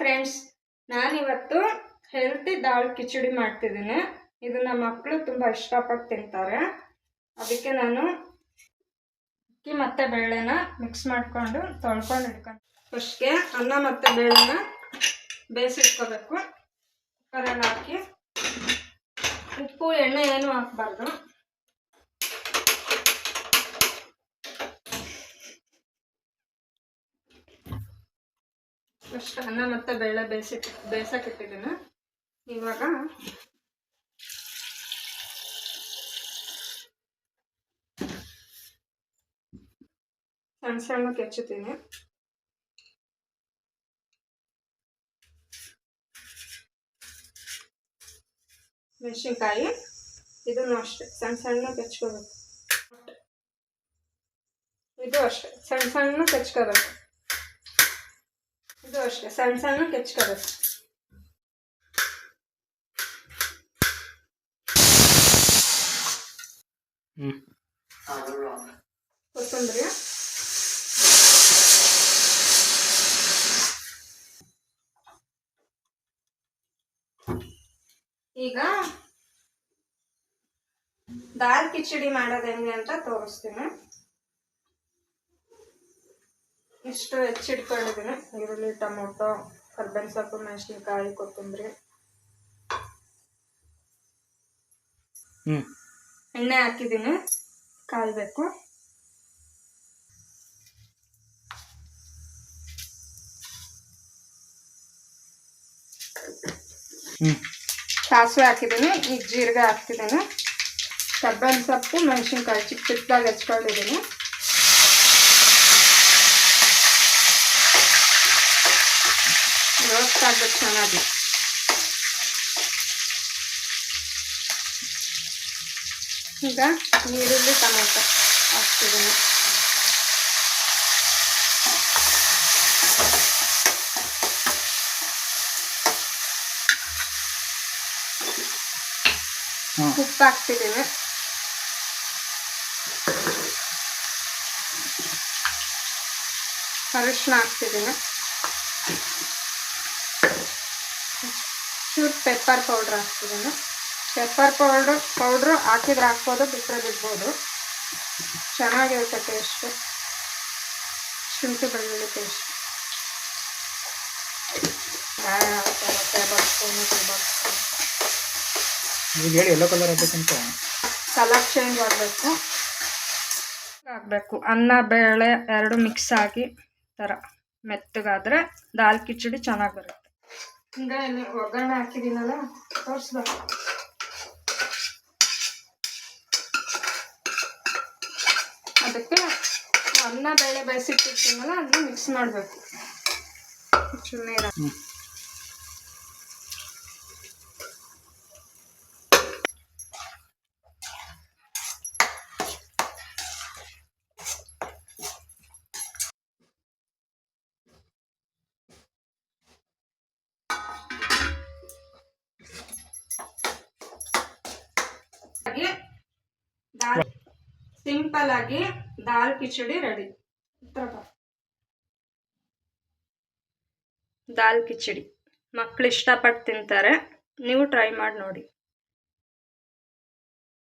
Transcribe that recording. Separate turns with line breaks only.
Friends ನಾನಿವತ್ತು healthy ದಾಲ್ ಕಿಚಡಿ ಮಾಡ್ತಿದ್ದೀನಿ. ಇದನ್ನ ಮಕ್ಕಳು ತುಂಬ ಇಷ್ಟಪಟ್ಟು ತಿಂತಾರೆ. ಅದಕ್ಕೆ ನಾನು ಅಕ್ಕಿ ಮತ್ತು ಬೇಳೆನ ಮಿಕ್ಸ್ ಮಾಡಿಕೊಂಡು ತೊಳ್ಕೊಂಡು ಇಟ್ಕೊಂಡು ಫಸ್ಟ್ಗೆ ಅನ್ನ ಮತ್ತು ಬೇಳೆನ ಬೇಯಿಸಿಟ್ಕೋಬೇಕು. ಕುಕ್ಕರಲ್ಲಿ ಹಾಕಿ. ಉಪ್ಪು, ಎಣ್ಣೆ ಏನು ಹಾಕ್ಬಾರ್ದು. ಫಸ್ಟ್ ಅನ್ನ ಮತ್ತು ಬೇಳೆ ಬೇಯಿಸಿ ಬೇಯಿಸಕ್ಕೆ ಇಟ್ಟಿದ್ದೀನಿ ಇವಾಗ ಸಣ್ಣ ಸಣ್ಣ ಕೆಚ್ಚುತ್ತೀನಿ. ಮೆಣಸಿನ್ಕಾಯಿ, ಇದನ್ನು ಅಷ್ಟೇ, ಸಣ್ಣ ಸಣ್ಣ ಕೆಚ್ಕೋಬೇಕು. ಇದು ಅಷ್ಟೇ, ಸಣ್ಣ ಸಣ್ಣ ಕೆಚ್ಕೋಬೇಕು. ಇದು ಅಷ್ಟೇ ಸಣ್ಣ ಸಣ್ಣ ಕೆಚ್ಕೋಬೇಕು ಕೊತ್ತಂಬರಿ. ಈಗ ದಾಲ್ ಕಿಚಡಿ ಮಾಡೋದು ಹೆಂಗೆ ಅಂತ ತೋರಿಸ್ತೀನಿ. ಇಷ್ಟು ಹೆಚ್ಚಿಟ್ಕೊಂಡಿದ್ದೀನಿ ಈರುಳ್ಳಿ ಟೊಮೊಟೊ ಕರ್ಬೇವಿನ ಸೊಪ್ಪು ಮೆಣಸಿನ್ಕಾಯಿ ಕೊತ್ತಂಬರಿ.
ಹ್ಮ್.
ಎಣ್ಣೆ ಹಾಕಿದ್ದೀನಿ. ಕಾಯಬೇಕು. ಸಾಸಿವೆ ಹಾಕಿದ್ದೀನಿ. ಈಗ ಜೀರಿಗೆ ಹಾಕ್ತಿದ್ದೀನಿ. ಕರ್ಬೇವಿನ ಸೊಪ್ಪು ಮೆಣಸಿನ್ಕಾಯಿ ಚಿಕ್ಕ ಚಿಕ್ಕದಾಗಿ ಹೆಚ್ಕೊಂಡಿದ್ದೀನಿ. ರೋಸ್ಟ್ ಆಗ್ಬೇಕು ಚೆನ್ನಾಗಿ ಈಗ ಈರುಳ್ಳಿ ಟೊಮೆಟೊ ಹಾಕ್ತಿದ್ದೀನಿ
ಹಾಂ
ಉಪ್ಪು ಹಾಕ್ತಿದ್ದೀನಿ ಅರಿಶಿನ ಹಾಕ್ತಿದ್ದೀನಿ ಚೂರು ಪೆಪ್ಪರ್ ಪೌಡ್ರ್ ಹಾಕ್ತಿದ್ದೀನಿ. ಪೆಪ್ಪರ್ ಪೌಡ್ರು ಪೌಡ್ರು ಹಾಕಿದ್ರೆ ಹಾಕ್ಬೋದು ಬಿಟ್ಟರೆ ಬಿಡ್ಬೋದು. ಚೆನ್ನಾಗಿರುತ್ತೆ ಟೇಸ್ಟು ಶುಂಠಿ ಬೆಳ್ಳುಳ್ಳಿ ಪೇಸ್ಟ್ ಬರ್ಸ್ಕೊಂಡು
ಈಗ ಹೇಳಿ ಎಲ್ಲೋ ಕಲರ್ ಆಗ್ಬೇಕಂತ.
ಕಲರ್ ಚೇಂಜ್ ಆಗಬೇಕು. ಆಗಬೇಕು. ಅನ್ನ ಬೇಳೆ ಎರಡು ಮಿಕ್ಸ್ ಆಗಿ ಥರ ಮೆತ್ತಗಾದರೆ ದಾಲ್ ಕಿಚಡಿ ಚೆನ್ನಾಗಿ ಬರುತ್ತೆ. ಹಿಂಗೆ ಇಲ್ಲಿ ಒಗ್ಗರಣೆ ಹಾಕಿದ್ದೀನಲ್ಲ ತೋರಿಸ್ಬೇಕು ಅದಕ್ಕೆ ಅನ್ನ ಬೇಳೆ ಬೇಯಿಸಿಟ್ಟಿರ್ತೀನಲ್ಲ ಅದನ್ನ ಮಿಕ್ಸ್ ಮಾಡಬೇಕು. ನೀರು ದಾಲ್ ಸಿಂಪಲ್ ಆಗಿ ದಾಲ್ ಕಿಚಡಿ ರೆಡಿ. ದಾಲ್ ಕಿಚಡಿ. ಮಕ್ಕಳು ಇಷ್ಟಪಟ್ಟು ತಿಂತಾರೆ. ನೀವು ಟ್ರೈ ಮಾಡಿ ನೋಡಿ.